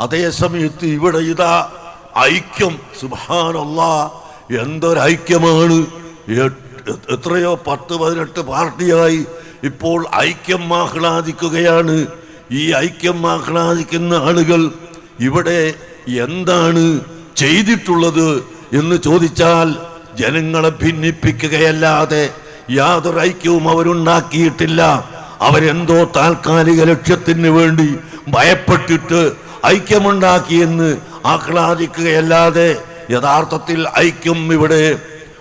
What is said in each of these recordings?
അതേ സമയത്ത് ഇവിടെ ഇതാ ഐക്യം. സുബാനല്ല എന്തൊരൈക്യമാണ്. എത്രയോ പത്ത് പതിനെട്ട് പാർട്ടിയായി ഇപ്പോൾ ഐക്യം ആഹ്ലാദിക്കുകയാണ്. ഈ ഐക്യം ആഹ്ലാദിക്കുന്ന ആളുകൾ ഇവിടെ എന്താണ് ചെയ്തിട്ടുള്ളത് എന്ന് ചോദിച്ചാൽ ജനങ്ങളെ ഭിന്നിപ്പിക്കുകയല്ലാതെ യാതൊരു ഐക്യവും അവരുണ്ടാക്കിയിട്ടില്ല. അവരെന്തോ താൽക്കാലിക ലക്ഷ്യത്തിന് വേണ്ടി ഭയപ്പെട്ടിട്ട് ഐക്യമുണ്ടാക്കിയെന്ന് ആഹ്ലാദിക്കുകയല്ലാതെ യഥാർത്ഥത്തിൽ ഐക്യം ഇവിടെ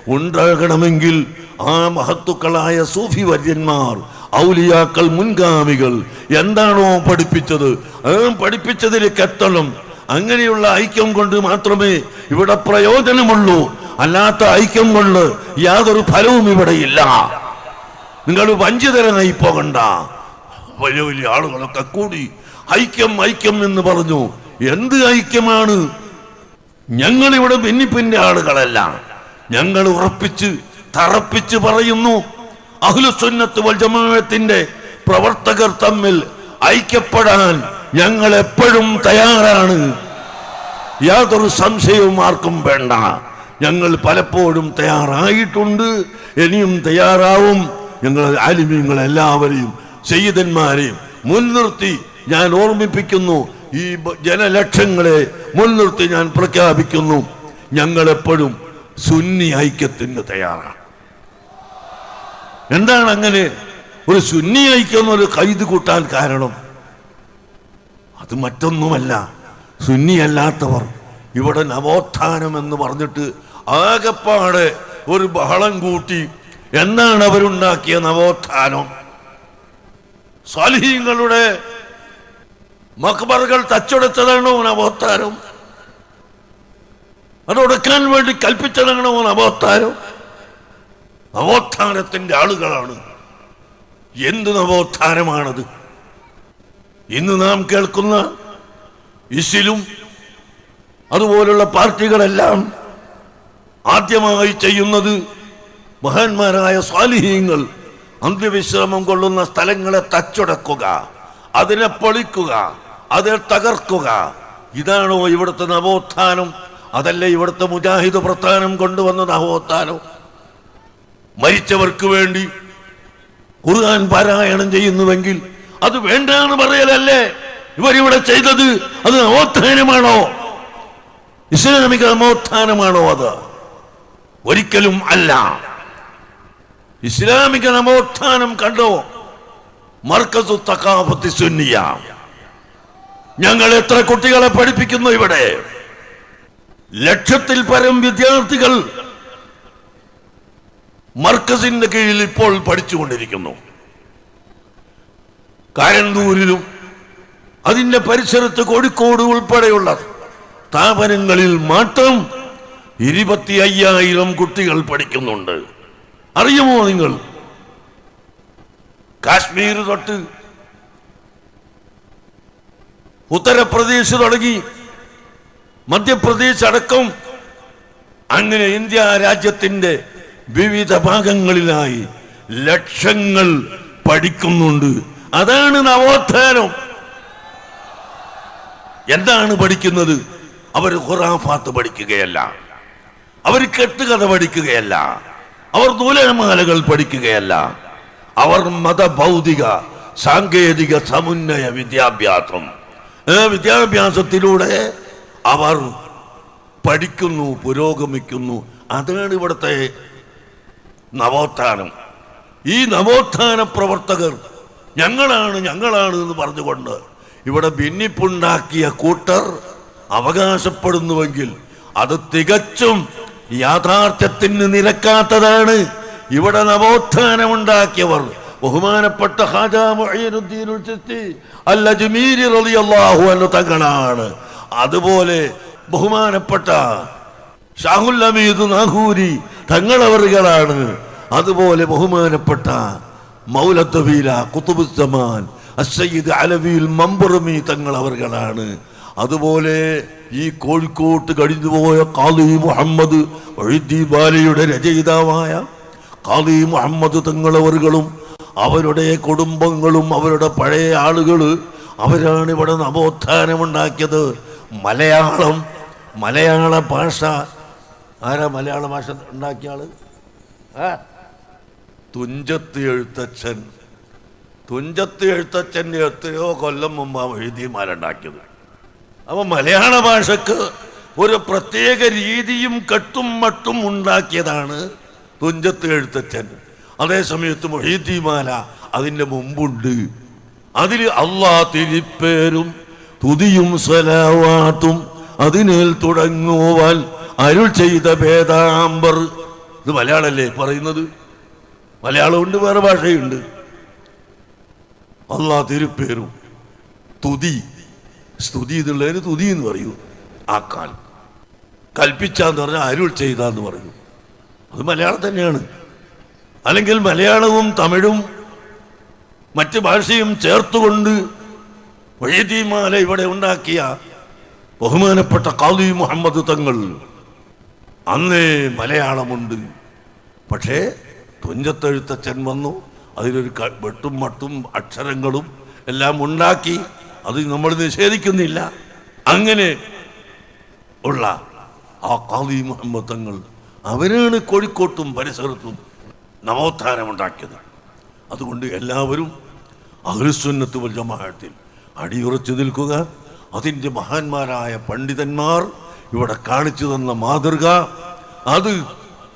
ഉണ്ടാകണമെങ്കിൽ ആ മഹത്തുക്കളായ സൂഫി വര്യന്മാർ ഔലിയാക്കൾ മുൻഗാമികൾ എന്താണോ പഠിപ്പിച്ചത്? ആ പഠിപ്പിച്ചതിലേക്ക് എത്തണം അങ്ങനെയുള്ള ഐക്യം കൊണ്ട് മാത്രമേ ഇവിടെ പ്രയോജനമുള്ളൂ. അല്ലാത്ത ഐക്യം കൊണ്ട് യാതൊരു ഫലവും ഇവിടെ ഇല്ല. നിങ്ങൾ വഞ്ചിതരനായി പോകണ്ട. വലിയ വലിയ ആളുകളൊക്കെ കൂടി ഐക്യം ഐക്യം എന്ന് പറഞ്ഞു. എന്ത് ഐക്യമാണ്? ഞങ്ങൾ ഇവിടെ ഭിന്നിപ്പിന്റെ ആളുകളല്ല. ഞങ്ങൾ ഉറപ്പിച്ച് തറപ്പിച്ച് പറയുന്നു. അഹ്ലുസുന്നത്ത് വൽ ജമാഅത്തിന്റെ പ്രവർത്തകർ തമ്മിൽ ഐക്യപ്പെടാൻ ഞങ്ങൾ എപ്പോഴും തയ്യാറാണ്. യാതൊരു സംശയവും ആർക്കും വേണ്ട. ഞങ്ങൾ പലപ്പോഴും തയ്യാറായിട്ടുണ്ട്. ഇനിയും തയ്യാറാവും. ഞങ്ങൾ ആലിമ്യങ്ങൾ എല്ലാവരെയും മുൻനിർത്തി ഞാൻ ഓർമ്മിപ്പിക്കുന്നു ഈ ജനലക്ഷങ്ങളെ മുൻനിർത്തി ഞാൻ പ്രഖ്യാപിക്കുന്നു. ഞങ്ങൾ എപ്പോഴും സുന്നി ഐക്യത്തിന് തയ്യാറാണ്. എന്താണ് അങ്ങനെ ഒരു സുന്നി ഐക്യം ഒരു കൈത് കൂട്ടാൻ കാരണം? അത് മറ്റൊന്നുമല്ല. സുന്നിയല്ലാത്തവർ ഇവിടെ നവോത്ഥാനം എന്ന് പറഞ്ഞിട്ട് ആകെപ്പാടെ ഒരു ബഹളം കൂട്ടി എന്നാണ് അവരുണ്ടാക്കിയ നവോത്ഥാനം? സ്വാലിഹീങ്ങളുടെ മക്ബറുകൾ തച്ചൊടുത്തതാണോ നവോത്ഥാനം അതൊടുക്കാൻ വേണ്ടി കൽപ്പിച്ചതാണോ നവോത്ഥാനം നവോത്ഥാനത്തിന്റെ ആളുകളാണ്. എന്ത് നവോത്ഥാനമാണത് ഇന്ന് നാം കേൾക്കുന്ന ഇസിലും അതുപോലുള്ള പാർട്ടികളെല്ലാം ആദ്യമായി ചെയ്യുന്നത് മഹാന്മാരായ സ്വാലിഹീങ്ങൾ അന്ത്യവിശ്രമം കൊള്ളുന്ന സ്ഥലങ്ങളെ തച്ചുടക്കുക അതിനെ പൊളിക്കുക അതിനെ തകർക്കുക. ഇതാണോ ഇവിടുത്തെ നവോത്ഥാനം? അതല്ല ഇവിടുത്തെ മുജാഹിദ് പ്രസ്ഥാനം കൊണ്ടുവന്ന നവോത്ഥാനം? മരിച്ചവർക്ക് വേണ്ടി ഖുർആൻ പാരായണം ചെയ്യുന്നുവെങ്കിൽ അത് വേണ്ടാന്ന് പറയലല്ലേ? ഇവരിവിടെ ചെയ്തത് അത് നവോത്ഥാനമാണോ? ഇസ്ലാമിക നവോത്ഥാനമാണോ അത്? ഒരിക്കലും അല്ല. ഇസ്ലാമിക നവോത്ഥാനം കണ്ടോ? മർക്കസു തക്കാഫത്തി സുന്നിയ. ഞങ്ങൾ എത്ര കുട്ടികളെ പഠിപ്പിക്കുന്നു ഇവിടെ? ലക്ഷത്തിൽ പരം വിദ്യാർത്ഥികൾ മർക്കസിന്റെ കീഴിൽ ഇപ്പോൾ പഠിച്ചുകൊണ്ടിരിക്കുന്നു. കാരന്തൂരിലും അതിന്റെ പരിസരത്ത് കോഴിക്കോട് ഉൾപ്പെടെയുള്ള സ്ഥാപനങ്ങളിൽ മാത്രം ഇരുപത്തി അയ്യായിരം കുട്ടികൾ പഠിക്കുന്നുണ്ട്. അറിയുമോ നിങ്ങൾ? കാശ്മീർ തൊട്ട് ഉത്തർപ്രദേശ് തുടങ്ങി. മധ്യപ്രദേശ് അടക്കം അങ്ങനെ ഇന്ത്യ രാജ്യത്തിന്റെ വിവിധ ഭാഗങ്ങളിലായി ലക്ഷങ്ങൾ പഠിക്കുന്നുണ്ട്. അതാണ് നവോത്ഥാനം. എന്താണ് പഠിക്കുന്നത്? അവർ ഖുറാഫാത്ത് പഠിക്കുകയല്ല. അവർ കെട്ടുകഥ പഠിക്കുകയല്ല. അവർ നൂലമാലകൾ പഠിക്കുകയല്ല. അവർ മതഭൗതിക സാങ്കേതിക സമുന്നയ വിദ്യാഭ്യാസം. വിദ്യാഭ്യാസത്തിലൂടെ അവർ പഠിക്കുന്നു പുരോഗമിക്കുന്നു. അതാണ് ഇവിടുത്തെ നവോത്ഥാനം. ഈ നവോത്ഥാന പ്രവർത്തകർ ഞങ്ങളാണ് ഞങ്ങളാണ് എന്ന് പറഞ്ഞുകൊണ്ട് ഇവിടെ ഭിന്നിപ്പുണ്ടാക്കിയ കൂട്ടർ അവകാശപ്പെടുന്നുവെങ്കിൽ അത് തികച്ചും യാഥാർത്ഥ്യത്തിന് നിരക്കാത്തതാണ്. ഇവിടെ നവോത്ഥാനമുണ്ടാക്കിയവർ ബഹുമാനപ്പെട്ട തങ്ങളാണ്. അതുപോലെ ബഹുമാനപ്പെട്ട ഷാഹുൽ അമീദ് നാഹൂരി തങ്ങളവറുകളാണ്. അതുപോലെ ബഹുമാനപ്പെട്ട മൗലത്തബീല കുത്തുബുസ്സമാൻ അസയ്യിദ് അലവിയിൽ മമ്പുറമി തങ്ങളവറുകളാണ്. അതുപോലെ ഈ കോഴിക്കോട്ട് കഴിഞ്ഞുപോയ കാളി മുഹമ്മദ് വഴുദ്ദീൻ ബാലയുടെ രചയിതാവായ കാളി മുഹമ്മദ് തങ്ങളവറുകളും അവരുടെ കുടുംബങ്ങളും അവരുടെ പഴയ ആളുകൾ അവരാണ് ഇവിടെ നവോത്ഥാനമുണ്ടാക്കിയത്. മലയാളം മലയാള ഭാഷ. ആരാ മലയാള ഭാഷ ഉണ്ടാക്കിയ ആൾ? തുഞ്ചത്ത് എഴുത്തച്ഛൻ തുഞ്ചത്ത് എഴുത്തച്ഛന്റെ എത്രയോ കൊല്ലം മുമ്പ് എഴുതിമാരുണ്ടാക്കിയത് അപ്പൊ മലയാള ഭാഷക്ക് ഒരു പ്രത്യേക രീതിയും കെട്ടും മട്ടും ഉണ്ടാക്കിയതാണ് തുഞ്ചത്ത് എഴുത്തച്ഛൻ അതേസമയത്ത് മൊഹീദ്ദീമാല അതിന്റെ മുമ്പുണ്ട്. അതിൽ അള്ളാ തിരിപ്പേരും തുതിയും സലാവാത്തും അതിനേൽ തുടങ്ങുവാൻ അരുൾ ചെയ്ത ഭേദാംബർ ഇത് മലയാളല്ലേ പറയുന്നത്? മലയാളമുണ്ട് വേറെ ഭാഷയുണ്ട്. അള്ളാ തിരുപ്പേരും തുതി. സ്തുതി എന്നുള്ളതിന് തുതി എന്ന് പറയൂ. ആ കാൽ. കൽപ്പിച്ചാന്ന് പറഞ്ഞാൽ അരുൾ ചെയ്താന്ന് പറയൂ. അത് മലയാളം തന്നെയാണ്. അല്ലെങ്കിൽ മലയാളവും തമിഴും മറ്റു ഭാഷയും ചേർത്തുകൊണ്ട് വഴിതീമാല ഇവിടെ ഉണ്ടാക്കിയ ബഹുമാനപ്പെട്ട കാദി മുഹമ്മദ് തങ്ങൾ അന്നേ മലയാളമുണ്ട്. പക്ഷേ തുഞ്ചത്തെഴുത്തച്ഛൻ വന്നു. അതിലൊരു വെട്ടും മട്ടും അക്ഷരങ്ങളും എല്ലാം ഉണ്ടാക്കി അത് നമ്മൾ നിഷേധിക്കുന്നില്ല. അങ്ങനെ ഉള്ള ആ കാദി മുഹമ്മദ് തങ്ങൾ അവരാണ് കോഴിക്കോട്ടും പരിസരത്തും നവോത്ഥാനമുണ്ടാക്കിയത്. അതുകൊണ്ട് എല്ലാവരും അഹ്ലുസുന്നത്ത് വൽ ജമാഅത്തിൽ അടിയുറച്ചു നിൽക്കുക. അതിന്റെ മഹാന്മാരായ പണ്ഡിതന്മാർ ഇവിടെ കാണിച്ചു തന്ന മാതൃക അത്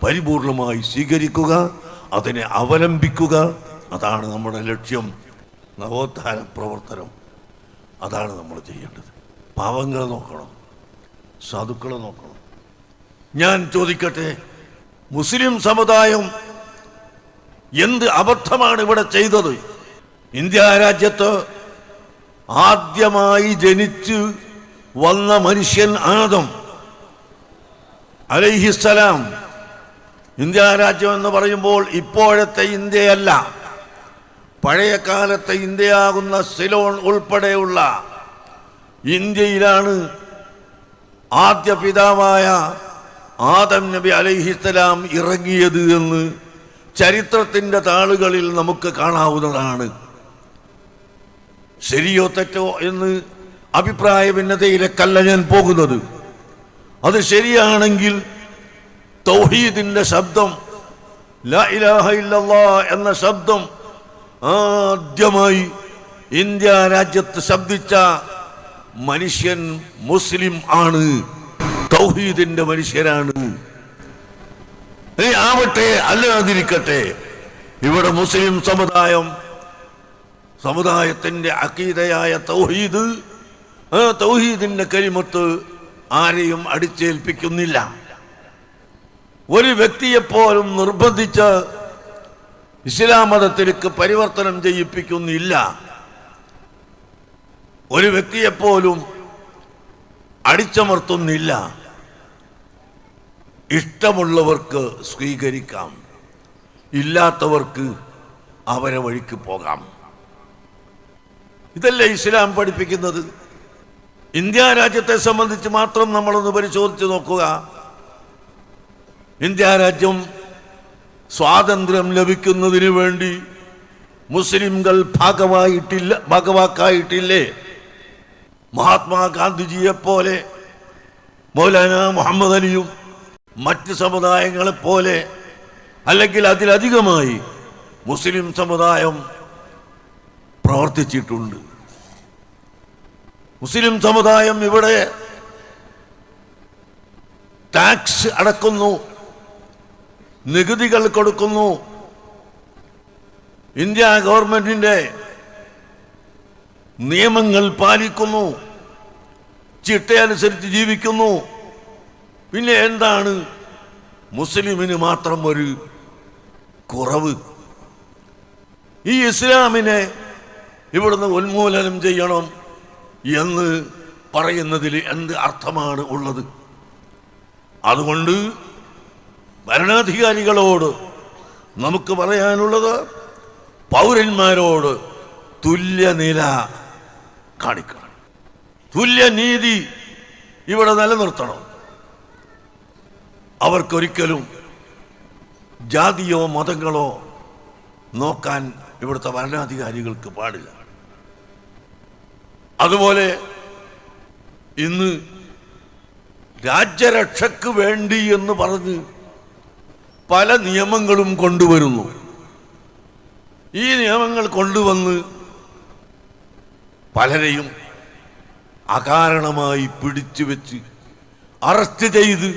പരിപൂർണമായി സ്വീകരിക്കുക അതിനെ അവലംബിക്കുക. അതാണ് നമ്മുടെ ലക്ഷ്യം. നവോത്ഥാന പ്രവർത്തനം. അതാണ് നമ്മൾ ചെയ്യേണ്ടത്. പാവങ്ങളെ നോക്കണം. സാധുക്കളെ നോക്കണം. ഞാൻ ചോദിക്കട്ടെ മുസ്ലിം സമുദായം എന്ത് അബദ്ധമാണ് ഇവിടെ ചെയ്തത്? ഇന്ത്യ രാജ്യത്ത് ആദ്യമായി ജനിച്ചു വന്ന മനുഷ്യൻ ആദം. അലൈഹിസ്സലാം. ഇന്ത്യ രാജ്യം എന്ന് പറയുമ്പോൾ ഇപ്പോഴത്തെ ഇന്ത്യയല്ല. പഴയ കാലത്തെ ഇന്ത്യയാകുന്ന സിലോൺ ഉൾപ്പെടെയുള്ള ഇന്ത്യയിലാണ് ആദ്യ പിതാവായ ആദം നബി അലൈഹിസ്സലാം ഇറങ്ങിയത് എന്ന് ചരിത്രത്തിന്റെ താളുകളിൽ നമുക്ക് കാണാവുന്നതാണ്. ശരിയോ തെറ്റോ എന്ന് അഭിപ്രായ ഭിന്നതയിലേക്കല്ല ഞാൻ പോകുന്നത്. അത് ശരിയാണെങ്കിൽ തൗഹീദിന്റെ ശബ്ദം ലാ ഇലാഹ ഇല്ലല്ലാ എന്ന ശബ്ദം ആദ്യമായി ഇന്ത്യ രാജ്യത്ത് ശബ്ദിച്ച മനുഷ്യൻ മുസ്ലിം ആണ് തൗഹീദിന്റെ മനുഷ്യരാണ്. ഇനി ആവട്ടെ അല്ലാതിരിക്കട്ടെ. ഇവിടെ മുസ്ലിം സമുദായം സമുദായത്തിന്റെ അക്കീതയായ തൗഹീദ് ആ തൗഹീദിന്റെ കരിമത്ത് ആരെയും അടിച്ചേൽപ്പിക്കുന്നില്ല. ഒരു വ്യക്തിയെപ്പോലും നിർബന്ധിച്ച് ഇസ്ലാം മതത്തിലേക്ക് പരിവർത്തനം ചെയ്യിപ്പിക്കുന്നില്ല. ഒരു വ്യക്തിയെപ്പോലും അടിച്ചമർത്തുന്നില്ല. ഇഷ്ടമുള്ളവർക്ക് സ്വീകരിക്കാം. ഇല്ലാത്തവർക്ക് അവരെ വഴിക്ക് പോകാം. ഇതല്ലേ ഇസ്ലാം പഠിപ്പിക്കുന്നത്? ഇന്ത്യ രാജ്യത്തെ സംബന്ധിച്ച് മാത്രം നമ്മളൊന്ന് പരിശോധിച്ച് നോക്കുക. ഇന്ത്യ രാജ്യം സ്വാതന്ത്ര്യം ലഭിക്കുന്നതിന് വേണ്ടി മുസ്ലിംകൾ ഭാഗമായിട്ടില്ല ഭാഗവാക്കായിട്ടില്ലേ? മഹാത്മാഗാന്ധിജിയെ പോലെ മൗലാന മുഹമ്മദ് അലിയും മറ്റ് സമുദായങ്ങളെ പോലെ അല്ലെങ്കിൽ അതിലധികമായി മുസ്ലിം സമുദായം പ്രവർത്തിച്ചിട്ടുണ്ട്. മുസ്ലിം സമുദായം ഇവിടെ ടാക്സ് അടക്കുന്നു നികുതികൾ കൊടുക്കുന്നു. ഇന്ത്യ ഗവൺമെന്റിന്റെ നിയമങ്ങൾ പാലിക്കുന്നു ചിട്ടയനുസരിച്ച് ജീവിക്കുന്നു. പിന്നെ എന്താണ്? മുസ്ലിമിന് മാത്രം ഒരു കുറവ്. ഈ ഇസ്ലാമിനെ ഇവിടുന്ന് ഉന്മൂലനം ചെയ്യണം എന്ന് പറയുന്നതിൽ എന്ത് അർത്ഥമാണ് ഉള്ളത്? അതുകൊണ്ട് ഭരണാധികാരികളോട് നമുക്ക് പറയാനുള്ളത് പൗരന്മാരോട് തുല്യനില കാണിക്കണം. തുല്യനീതി ഇവിടെ നിലനിർത്തണം. അവർക്കൊരിക്കലും ജാതിയോ മതങ്ങളോ നോക്കാൻ ഇവിടുത്തെ ഭരണാധികാരികൾക്ക് പാടില്ല. അതുപോലെ ഇന്ന് രാജ്യരക്ഷയ്ക്ക് വേണ്ടി എന്ന് പറഞ്ഞ് പല നിയമങ്ങളും കൊണ്ടുവരുന്നു. ഈ നിയമങ്ങൾ കൊണ്ടുവന്ന് പലരെയും അകാരണമായി പിടിച്ചു വെച്ച് അറസ്റ്റ് ചെയ്ത്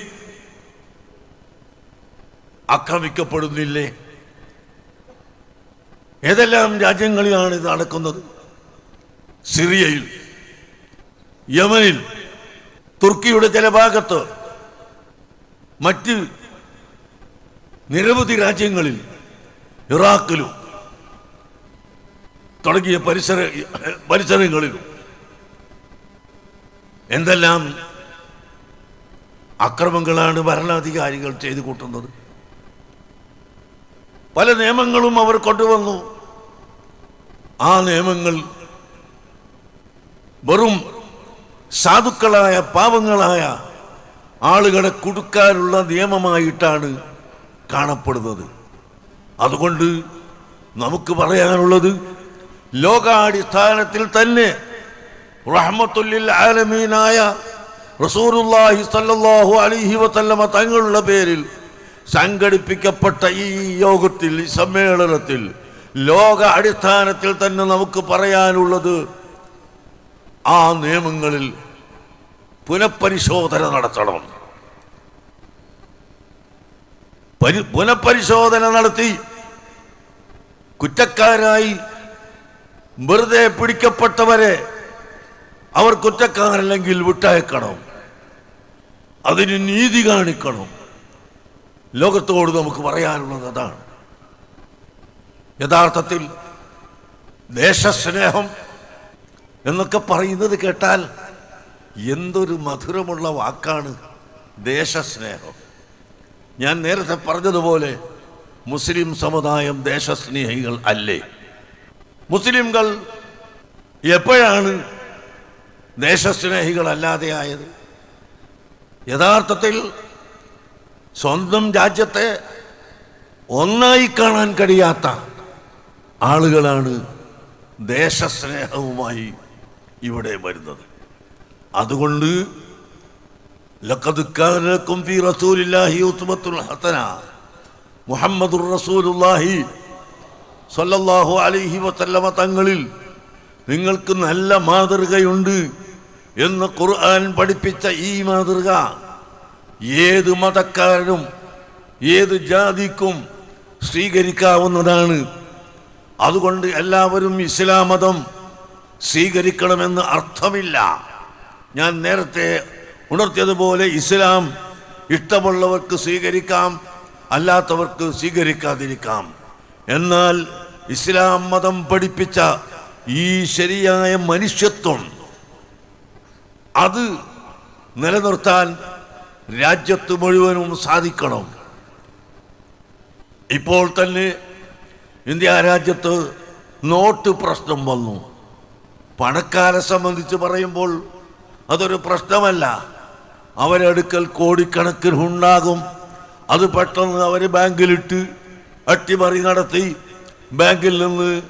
ആക്രമിക്കപ്പെടുന്നില്ലേ? ഏതെല്ലാം രാജ്യങ്ങളിലാണ് ഇത് നടക്കുന്നത്? സിറിയയിൽ യമനിൽ തുർക്കിയുടെ ചില ഭാഗത്ത് മറ്റ് നിരവധി രാജ്യങ്ങളിൽ ഇറാഖിലും തുടങ്ങിയ പരിസര പരിസരങ്ങളിലും എന്തെല്ലാം അക്രമങ്ങളാണ് ഭരണാധികാരികൾ ചെയ്തു കൂട്ടുന്നത്? പല നിയമങ്ങളും അവർ കൊണ്ടുവന്നു. ആ നിയമങ്ങൾ വെറും സാധുക്കളായ പാവങ്ങളായ ആളുകളെ കുടുക്കാനുള്ള നിയമമായിട്ടാണ് കാണപ്പെടുന്നത്. അതുകൊണ്ട് നമുക്ക് പറയാനുള്ളത് ലോകാടിസ്ഥാനത്തിൽ തന്നെ റഹ്മത്തുല്ലിൽ ആലമീനായ റസൂറുല്ലാഹി സല്ലാഹു അലിഹി വസല്ലമ തങ്ങളുടെ പേരിൽ സംഘടിപ്പിക്കപ്പെട്ട ഈ യോഗത്തിൽ ഈ സമ്മേളനത്തിൽ ലോക അടിസ്ഥാനത്തിൽ തന്നെ നമുക്ക് പറയാനുള്ളത് ആ നിയമങ്ങളിൽ പുനഃപരിശോധന നടത്തണം. പരി പുനഃപരിശോധന നടത്തി കുറ്റക്കാരായി വെറുതെ പിടിക്കപ്പെട്ടവരെ അവർ കുറ്റക്കാരല്ലെങ്കിൽ വിട്ടയക്കണം. അതിന് നീതി കാണിക്കണം. ലോകത്തോട് നമുക്ക് പറയാനുള്ളത് അതാണ്. യഥാർത്ഥത്തിൽ ദേശസ്നേഹം എന്നൊക്കെ പറയുന്നത് കേട്ടാൽ എന്തൊരു മധുരമുള്ള വാക്കാണ് ദേശസ്നേഹം. ഞാൻ നേരത്തെ പറഞ്ഞതുപോലെ മുസ്ലിം സമുദായം ദേശസ്നേഹികൾ അല്ലേ? മുസ്ലിംകൾ എപ്പോഴാണ് ദേശസ്നേഹികൾ അല്ലാതെ ആയത് യഥാർത്ഥത്തിൽ സ്വന്തം രാജ്യത്തെ ഒന്നായി കാണാൻ കഴിയാത്ത ആളുകളാണ് ദേശസ്നേഹവുമായി ഇവിടെ വരുന്നത്. അതുകൊണ്ട് ഫീ മുഹമ്മദുർ അലൈഹി വസല്ലമ തങ്ങളിൽ നിങ്ങൾക്ക് നല്ല മാതൃകയുണ്ട് എന്ന് ഖുർആൻ പഠിപ്പിച്ച ഈ മാതൃക. ഏത് മതക്കാരനും ഏത് ജാതിക്കും സ്വീകരിക്കാവുന്നതാണ്. അതുകൊണ്ട് എല്ലാവരും ഇസ്ലാം മതം സ്വീകരിക്കണമെന്ന് അർത്ഥമില്ല. ഞാൻ നേരത്തെ ഉണർത്തിയതുപോലെ ഇസ്ലാം ഇഷ്ടമുള്ളവർക്ക് സ്വീകരിക്കാം അല്ലാത്തവർക്ക് സ്വീകരിക്കാതിരിക്കാം. എന്നാൽ ഇസ്ലാം മതം പഠിപ്പിച്ച ഈ ശരിയായ മനുഷ്യത്വം അത് നിലനിർത്താൻ രാജ്യത്ത് മുഴുവനും സാധിക്കണം. ഇപ്പോൾ തന്നെ ഇന്ത്യ രാജ്യത്ത് നോട്ട് പ്രശ്നം വന്നു. പണക്കാരെ സംബന്ധിച്ച് പറയുമ്പോൾ അതൊരു പ്രശ്നമല്ല. അവരെടുക്കൽ കോടിക്കണക്കിന് ഉണ്ടാകും. അത് പെട്ടെന്ന് അവർ ബാങ്കിലിട്ട് അട്ടിമറി നടത്തി ബാങ്കിൽ നിന്ന്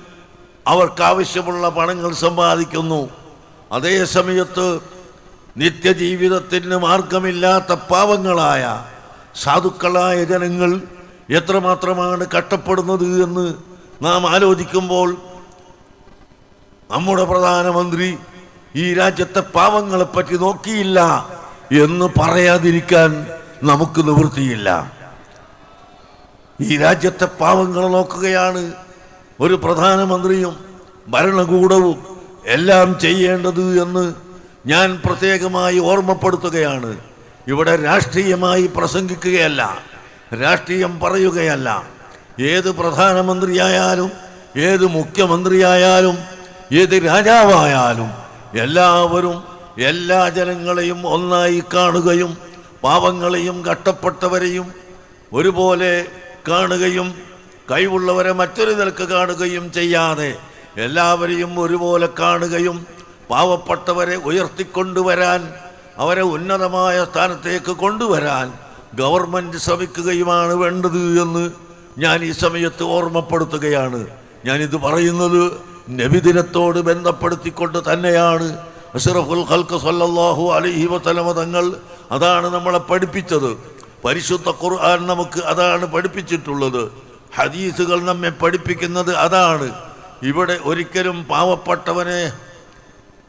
അവർക്ക് ആവശ്യമുള്ള പണങ്ങൾ സമ്പാദിക്കുന്നു. അതേ സമയത്ത് നിത്യജീവിതത്തിന് മാർഗമില്ലാത്ത പാവങ്ങളായ സാധുക്കളായ ജനങ്ങൾ എത്രമാത്രമാണ് കഷ്ടപ്പെടുന്നത് എന്ന് നാം ആലോചിക്കുമ്പോൾ നമ്മുടെ പ്രധാനമന്ത്രി ഈ രാജ്യത്തെ പാവങ്ങളെ പറ്റി നോക്കിയില്ല എന്ന് പറയാതിരിക്കാൻ നമുക്ക് നിവൃത്തിയില്ല. ഈ രാജ്യത്തെ പാവങ്ങളെ നോക്കുകയാണ് ഒരു പ്രധാനമന്ത്രിയും ഭരണകൂടവും എല്ലാം ചെയ്യേണ്ടത് എന്ന് ഞാൻ പ്രത്യേകമായി ഓർമ്മപ്പെടുത്തുകയാണ്. ഇവിടെ രാഷ്ട്രീയമായി പ്രസംഗിക്കുകയല്ല രാഷ്ട്രീയം പറയുകയല്ല. ഏത് പ്രധാനമന്ത്രിയായാലും ഏത് മുഖ്യമന്ത്രിയായാലും ഏത് രാജാവായാലും എല്ലാവരും എല്ലാ ജനങ്ങളെയും ഒന്നായി കാണുകയും പാവങ്ങളെയും കഷ്ടപ്പെട്ടവരെയും ഒരുപോലെ കാണുകയും കഴിവുള്ളവരെ മറ്റൊരു നിലയ്ക്ക് കാണുകയും ചെയ്യാതെ എല്ലാവരെയും ഒരുപോലെ കാണുകയും പാവപ്പെട്ടവരെ ഉയർത്തിക്കൊണ്ടുവരാൻ അവരെ ഉന്നതമായ സ്ഥാനത്തേക്ക് കൊണ്ടുവരാൻ ഗവൺമെന്റ് ശ്രമിക്കുകയുമാണ് വേണ്ടത് എന്ന് ഞാൻ ഈ സമയത്ത് ഓർമ്മപ്പെടുത്തുകയാണ്. ഞാനിത് പറയുന്നത് നബിദിനത്തോട് ബന്ധപ്പെടുത്തിക്കൊണ്ട് തന്നെയാണ്. അഷറഫുൽ ഖൽക്ക് സല്ലാഹു അലൈഹി വസല്ലമ തങ്ങൾ അതാണ് നമ്മളെ പഠിപ്പിച്ചത്. പരിശുദ്ധ ഖുർആൻ നമുക്ക് അതാണ് പഠിപ്പിച്ചിട്ടുള്ളത്. ഹദീസുകൾ നമ്മെ പഠിപ്പിക്കുന്നത് അതാണ്. ഇവിടെ ഒരിക്കലും പാവപ്പെട്ടവനെ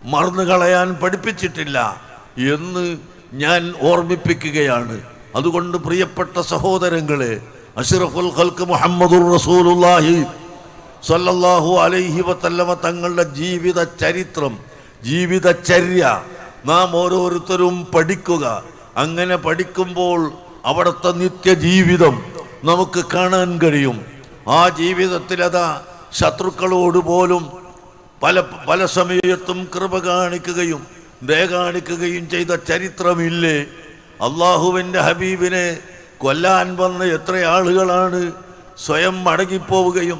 മറന്നു കളയാൻ പഠിപ്പിച്ചിട്ടില്ല എന്ന് ഞാൻ ഓർമ്മിപ്പിക്കുകയാണ്. അതുകൊണ്ട് പ്രിയപ്പെട്ട സഹോദരങ്ങളെ അഷ്റഫുൽ ഖൽക്ക് മുഹമ്മദുർ റസൂലുല്ലാഹി സല്ലല്ലാഹു അലൈഹി വസല്ലമ തങ്ങളുടെ ജീവിത ചരിത്രം ജീവിതചര്യ നാം ഓരോരുത്തരും പഠിക്കുക. അങ്ങനെ പഠിക്കുമ്പോൾ അവിടുത്തെ നിത്യജീവിതം നമുക്ക് കാണാൻ കഴിയും. ആ ജീവിതത്തിലതാ ശത്രുക്കളോട് പോലും പല പല സമയത്തും കൃപ കാണിക്കുകയും ദയ കാണിക്കുകയും ചെയ്ത ചരിത്രമില്ലേ? അള്ളാഹുവിന്റെ ഹബീബിനെ കൊല്ലാൻ വന്ന എത്ര ആളുകളാണ് സ്വയം മടങ്ങിപ്പോവുകയും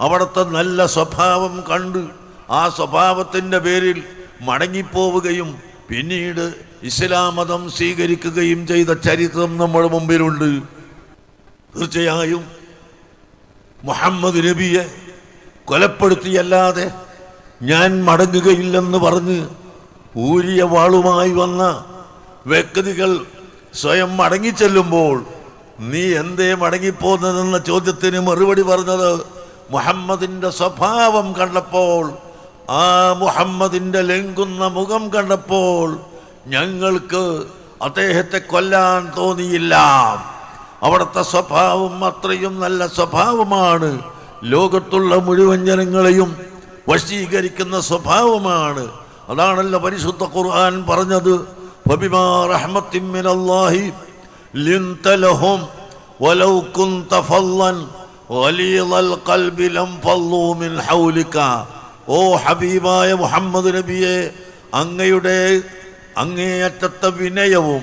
അവിടുത്തെ നല്ല സ്വഭാവം കണ്ട് ആ സ്വഭാവത്തിന്റെ പേരിൽ മടങ്ങിപ്പോവുകയും പിന്നീട് ഇസ്ലാം മതം സ്വീകരിക്കുകയും ചെയ്ത ചരിത്രം നമ്മുടെ മുമ്പിലുണ്ട്. തീർച്ചയായും മുഹമ്മദ് നബിയെ കൊലപ്പെടുത്തിയല്ലാതെ ഞാൻ മടങ്ങുകയില്ലെന്ന് പറഞ്ഞ് ഊരിയ വാളുമായി വന്ന വ്യക്തികൾ സ്വയം മടങ്ങിച്ചെല്ലുമ്പോൾ നീ എന്തേ മടങ്ങിപ്പോന്നതെന്ന ചോദ്യത്തിന് മറുപടി പറഞ്ഞത് മുഹമ്മദിന്റെ സ്വഭാവം കണ്ടപ്പോൾ ആ മുഹമ്മദിന്റെ ലംഘുന്ന മുഖം കണ്ടപ്പോൾ ഞങ്ങൾക്ക് അദ്ദേഹത്തെ കൊല്ലാൻ തോന്നിയില്ല. അവിടുത്തെ സ്വഭാവം അത്രയും നല്ല സ്വഭാവമാണ്. ലോകത്തുള്ള മുഴുവൻ ജനങ്ങളെയും വശീകരിക്കുന്ന സ്വഭാവമാണ്. അതാണല്ലോ പരിശുദ്ധ ഖുർആൻ പറഞ്ഞത്. ഓ ഹബീബായ മുഹമ്മദ് നബിയെ അങ്ങയുടെ അങ്ങേയറ്റത്തെ വിനയവും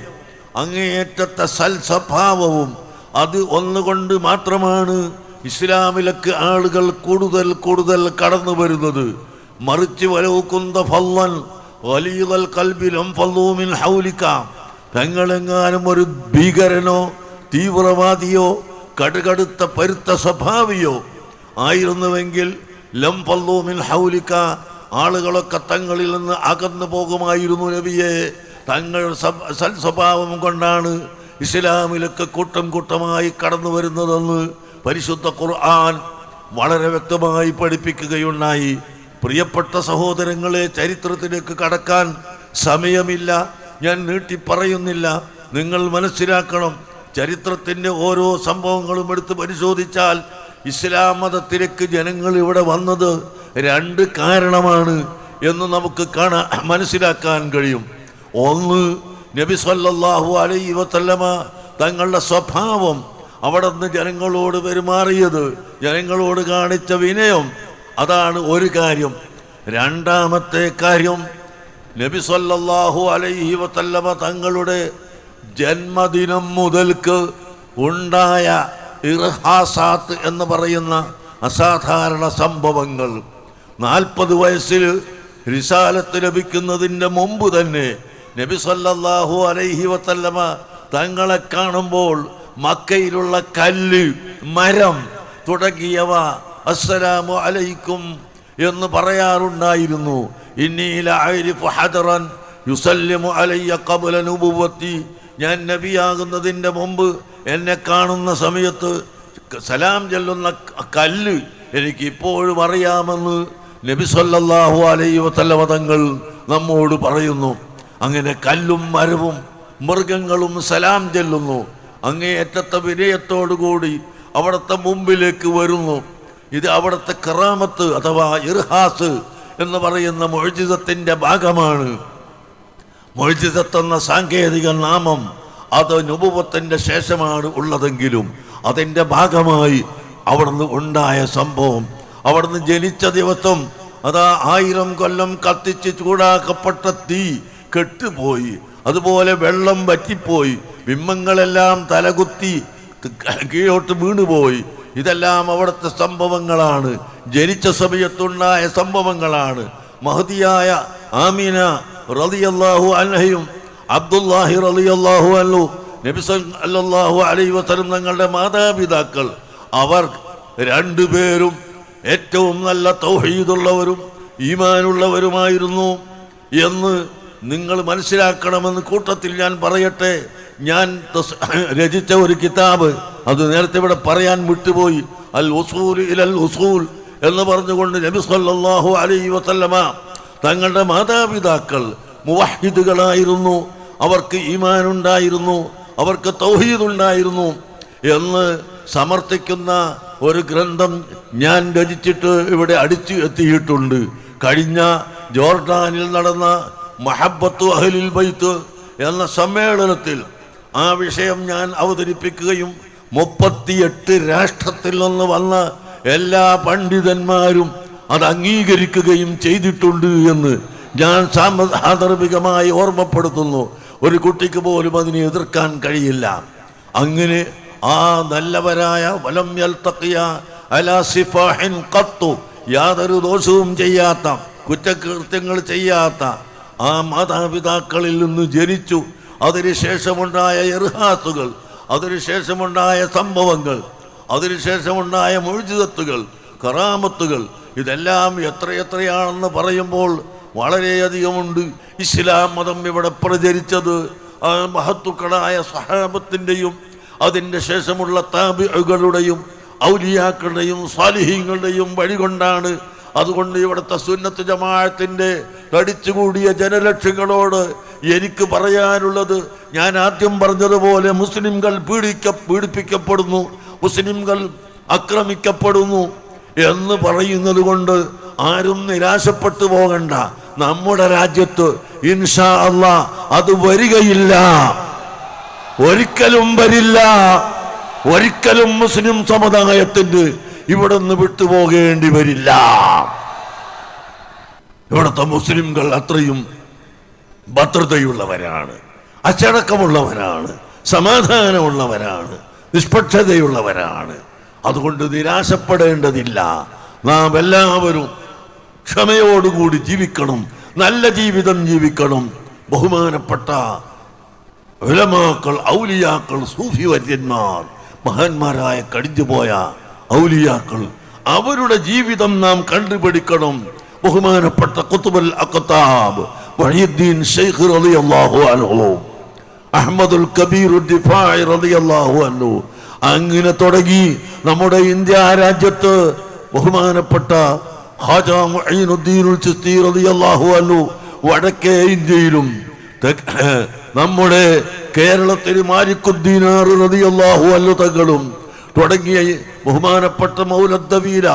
അങ്ങേയറ്റത്തെ സൽസ്വഭാവവും അത് ഒന്നുകൊണ്ട് മാത്രമാണ് ഇസ്ലാമിലേക്ക് ആളുകൾ കൂടുതൽ കൂടുതൽ കടന്നു വരുന്നത്. മറിച്ച് ഫല്ലൻ വലിയതൽ കൽബിലും ഫല്ലൂമിൻ ഹൗലിക്കാം. തങ്ങളെങ്ങാനും ഒരു ഭീകരനോ തീവ്രവാദിയോ കടുകടുത്ത പരുത്ത സ്വഭാവിയോ ആയിരുന്നുവെങ്കിൽ ലം ഫല്ലൂമിൻ ഹൗലിക്ക ആളുകളൊക്കെ തങ്ങളിൽ നിന്ന് അകന്നു പോകുമായിരുന്നു നബിയെ. തങ്ങൾ സൽസ്വഭാവം കൊണ്ടാണ് ഇസ്ലാമിലൊക്കെ കൂട്ടം കൂട്ടമായി കടന്നു വരുന്നതെന്ന് പരിശുദ്ധ ഖുർആൻ വളരെ വ്യക്തമായി പഠിപ്പിക്കുകയുണ്ടായി. പ്രിയപ്പെട്ട സഹോദരങ്ങളെ ചരിത്രത്തിലേക്ക് കടക്കാൻ സമയമില്ല. ഞാൻ നീട്ടി പറയുന്നില്ല. നിങ്ങൾ മനസ്സിലാക്കണം ചരിത്രത്തിന്റെ ഓരോ സംഭവങ്ങളും എടുത്ത് പരിശോധിച്ചാൽ ഇസ്ലാം മതത്തിലേക്ക് ജനങ്ങൾ ഇവിടെ വന്നത് രണ്ട് കാരണമാണ് എന്ന് നമുക്ക് കാണാൻ മനസ്സിലാക്കാൻ കഴിയും. ഒന്ന് നബി സല്ലാഹു അലൈ വസല്ലമ തങ്ങളുടെ സ്വഭാവം അവിടെ നിന്ന് ജനങ്ങളോട് പെരുമാറിയത് ജനങ്ങളോട് കാണിച്ച വിനയം. അതാണ് ഒരു കാര്യം. രണ്ടാമത്തെ കാര്യം നബി സല്ലല്ലാഹു അലൈഹി വസല്ലമ തങ്ങളുടെ ജന്മദിനം മുതൽക്ക് ഉണ്ടായ ഇർഹാസാത്ത് എന്ന് പറയുന്ന അസാധാരണ സംഭവങ്ങൾ. നാൽപ്പത് വയസ്സിൽ റിസാലത്ത് ലഭിക്കുന്നതിന്റെ മുമ്പ് തന്നെ നബി സല്ലല്ലാഹു അലൈഹി വസല്ലമ തങ്ങളെ കാണുമ്പോൾ മക്കയിലുള്ള കല്ല് മരം തുടങ്ങിയവ അസ്സലാമു അലൈക്കും എന്ന് പറയാറുണ്ടായിരുന്നു. ഞാൻ നബിയാകുന്നതിന്റെ മുമ്പ് എന്നെ കാണുന്ന സമയത്ത് സലാം ചെല്ലുന്ന കല്ല് എനിക്ക് ഇപ്പോഴും അറിയാമെന്ന് നബി സല്ലാഹു അലൈ വസല്ലമ തങ്ങൾ നമ്മോട് പറയുന്നു. അങ്ങനെ കല്ലും മരവും മൃഗങ്ങളും സലാം ചെല്ലുന്നു. അങ്ങേയറ്റത്തെ വിനയത്തോടുകൂടി അവിടുത്തെ മുമ്പിലേക്ക് വരുന്നു. ഇത് അവിടുത്തെ കറാമത്ത് അഥവാ ഇർഹാസ് എന്ന് പറയുന്ന മൊഴിജിതത്തിന്റെ ഭാഗമാണ്. മൊഴിജിതത്ത് എന്ന സാങ്കേതിക നാമം അത് നുപുവത്തിന്റെ ശേഷമാണ് ഉള്ളതെങ്കിലും അതിന്റെ ഭാഗമായി അവിടുന്ന് ഉണ്ടായ സംഭവം. അവിടുന്ന് ജനിച്ച ദിവസം അതാ ആയിരം കൊല്ലം കത്തിച്ച് ചൂടാക്കപ്പെട്ട തീ കെട്ടുപോയി. അതുപോലെ വെള്ളം വറ്റിപ്പോയി ബിംബങ്ങളെല്ലാം തലകുത്തി കീഴോട്ട് വീണുപോയി. ഇതെല്ലാം അവിടുത്തെ സംഭവങ്ങളാണ്. ജനിച്ച സമയത്തുണ്ടായ സംഭവങ്ങളാണ്. മഹതിയായ ആമീന റളിയല്ലാഹു അൻഹയും അബ്ദുല്ലാഹി റളിയല്ലാഹു അല്ലു നബിസ് അല്ലാഹു അലൈ വസല്ലം തങ്ങളുടെ മാതാപിതാക്കൾ. അവർ രണ്ടുപേരും ഏറ്റവും നല്ല തൗഹീദുള്ളവരും ഈമാനുള്ളവരുമായിരുന്നു എന്ന് നിങ്ങൾ മനസ്സിലാക്കണമെന്ന് കൂട്ടത്തിൽ ഞാൻ പറയട്ടെ. ഞാൻ രചിച്ച ഒരു കിതാബ് അത് നേരത്തെ ഇവിടെ പറയാൻ വിട്ടുപോയി. അൽ ഉസൂൽ ഇലൽ ഉസൂൽ എന്ന് പറഞ്ഞുകൊണ്ട് നബി സല്ലല്ലാഹു അലൈഹി വസല്ലമ തങ്ങളുടെ മാതാപിതാക്കൾ മുവാഹിദുകളായിരുന്നു. അവർക്ക് ഈമാൻ ഉണ്ടായിരുന്നു അവർക്ക് തൗഹീദുണ്ടായിരുന്നു. എന്ന് സമർത്ഥിക്കുന്ന ഒരു ഗ്രന്ഥം ഞാൻ രചിച്ചിട്ട് ഇവിടെ അടിച്ചു എത്തിയിട്ടുണ്ട്. കഴിഞ്ഞ ജോർഡാനിൽ നടന്ന മഹബത്തു അഹലിൽ ബൈത്ത് എന്ന സമ്മേളനത്തിൽ ആ വിഷയം ഞാൻ അവതരിപ്പിക്കുകയും മുപ്പത്തിയെട്ട് രാഷ്ട്രത്തിൽ നിന്ന് വന്ന എല്ലാ പണ്ഡിതന്മാരും അത് അംഗീകരിക്കുകയും ചെയ്തിട്ടുണ്ട് എന്ന് ഞാൻ സാന്ദർഭികമായി ഓർമ്മപ്പെടുത്തുന്നു. ഒരു കുട്ടിക്ക് പോലും അതിനെ എതിർക്കാൻ കഴിയില്ല. അങ്ങനെ ആ നല്ലവരായ വലം യൽത്തക്കിയ അലാ സിഫാഹിൻ ഖത്തു യാതൊരു ദോഷവും ചെയ്യാത്ത കുറ്റകൃത്യങ്ങൾ ചെയ്യാത്ത ആ മാതാപിതാക്കളിൽ നിന്ന് ജനിച്ചു. അതിനുശേഷമുണ്ടായ ഇർഹാസുകൾ അതിനുശേഷമുണ്ടായ സംഭവങ്ങൾ അതിനുശേഷമുണ്ടായ മൊഴിജിതത്തുകൾ കറാമത്തുകൾ ഇതെല്ലാം എത്രയെത്രയാണെന്ന് പറയുമ്പോൾ വളരെയധികമുണ്ട്. ഇസ്ലാം മതം ഇവിടെ പ്രചരിച്ചത് മഹത്തുക്കളായ സഹാബത്തിന്റെയും അതിന്റെ ശേഷമുള്ള താബികളുടെയും ഔലിയാക്കളുടെയും സ്വാലിഹീങ്ങളുടെയും വഴി കൊണ്ടാണ് അതുകൊണ്ട് ഇവിടുത്തെ സുന്നത്ത് ജമാഅത്തിന്റെ തടിച്ചുകൂടിയ ജനലക്ഷങ്ങളോട് എനിക്ക് പറയാനുള്ളത് ഞാൻ ആദ്യം പറഞ്ഞതുപോലെ മുസ്ലിംകൾ പീഡിക്ക പീഡിപ്പിക്കപ്പെടുന്നു മുസ്ലിംകൾ ആക്രമിക്കപ്പെടുന്നു എന്ന് പറയുന്നത് കൊണ്ട് ആരും നിരാശപ്പെട്ടു പോകണ്ട. നമ്മുടെ രാജ്യത്ത് ഇൻഷാ അള്ളാ അത് വരികയില്ല. ഒരിക്കലും വരില്ല. ഒരിക്കലും മുസ്ലിം സമുദായത്തിന് ഇവിടെ നിന്ന് വിട്ടുപോകേണ്ടി വരില്ല. ഇവിടുത്തെ മുസ്ലിംകൾ അത്രയും ഭദ്രതയുള്ളവരാണ് അച്ചടക്കമുള്ളവരാണ് സമാധാനമുള്ളവരാണ് നിഷ്പക്ഷതയുള്ളവരാണ്. അതുകൊണ്ട് നിരാശപ്പെടേണ്ടതില്ല. നാം എല്ലാവരും ക്ഷമയോടുകൂടി ജീവിക്കണം നല്ല ജീവിതം ജീവിക്കണം. ബഹുമാനപ്പെട്ട ഉലമാക്കൾ ഔലിയാക്കൾ സൂഫി വര്യന്മാർ മഹാന്മാരായ കടിഞ്ഞുപോയ ഔലിയാക്കൾ അവരുടെ ജീവിതം നാം കണ്ടുപിടിക്കണം. ബഹുമാനപ്പെട്ട കുത്തുബൽ അക്കത്താബ് വഹീദ്ദീൻ ഷെയ്ഖ് റളിയല്ലാഹു അൻഹു അഹമ്മദുൽ കബീർ റലി അള്ളാഹു അങ്ങനെ തുടങ്ങി നമ്മുടെ ഇന്ത്യ രാജ്യത്ത് ബഹുമാനപ്പെട്ട ഹാജ വടക്കേ ഇന്ത്യയിലും നമ്മുടെ കേരളത്തിൽ മാലിക്കുദ്ദീനാർ അള്ളാഹു അല്ലു തങ്ങളും തുടങ്ങിയ ബഹുമാനപ്പെട്ട മൗലദ്വീര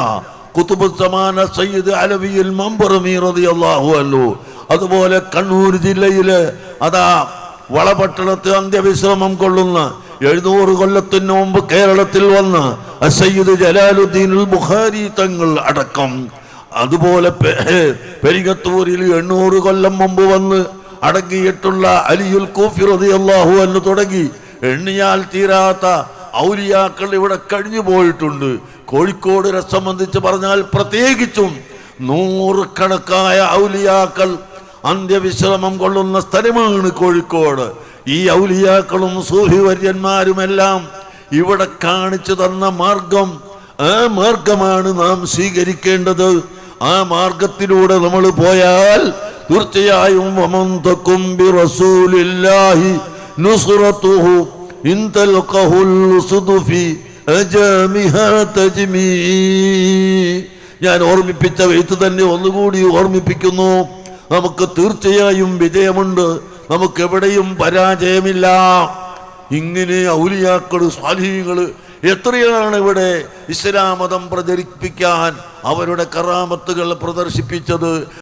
കുത്തുബുസമാന സയ്യിദ് അലവിയിൽ മമ്പറമി റളിയല്ലാഹു അൻഹു. അതുപോലെ കണ്ണൂർ ജില്ലയിൽ അതാ വളപട്ടണത്ത് അന്ത്യവിശ്രമം കൊള്ളുന്ന എഴുന്നൂറ് കൊല്ലത്തിന് മുമ്പ് കേരളത്തിൽ വന്ന് സയ്യിദ് ജലാലുദ്ദീൻ ബുഖാരി തങ്ങൾ അടക്കം. അതുപോലെ പെ- പെരിങ്ങത്തൂരിൽ എണ്ണൂറ് കൊല്ലം മുമ്പ് വന്ന് അടങ്ങിയിട്ടുള്ള അലിയുൽ കൂഫി അള്ളാഹു എന്ന് തുടങ്ങി. എണ്ണിയാൽ തീരാത്ത ഔലിയാക്കൾ ഇവിടെ കഴിഞ്ഞു പോയിട്ടുണ്ട്. കോഴിക്കോടിനെ സംബന്ധിച്ച് പറഞ്ഞാൽ പ്രത്യേകിച്ചും നൂറുകണക്കായ ഔലിയാക്കൾ അന്ത്യവിശ്രമം കൊള്ളുന്ന സ്ഥലമാണ് കോഴിക്കോട്. ഈ ഔലിയാക്കളും സൂഹിവര്യന്മാരുമെല്ലാം ഇവിടെ കാണിച്ചു തന്ന മാർഗം ആ മാർഗമാണ് നാം സ്വീകരിക്കേണ്ടത്. ആ മാർഗത്തിലൂടെ നമ്മൾ പോയാൽ തീർച്ചയായും വമന്തക്കും تلقه ഉസ്ദു തജ്മീ ഞാൻ ഓർമ്മിപ്പിച്ച വെയ്ത്ത് തന്നെ ഒന്നുകൂടി ഓർമ്മിപ്പിക്കുന്നു. നമുക്ക് തീർച്ചയായും വിജയമുണ്ട്. നമുക്ക് എവിടെയും പരാജയമില്ല. ഇങ്ങനെ ഔലിയാക്കൾ സ്വാധീനങ്ങൾ എത്രയാണ് ഇവിടെ ഇസ്ലാം മതം പ്രചരിപ്പിക്കാൻ അവരുടെ കറാമത്തുകൾ പ്രദർശിപ്പിച്ചത്?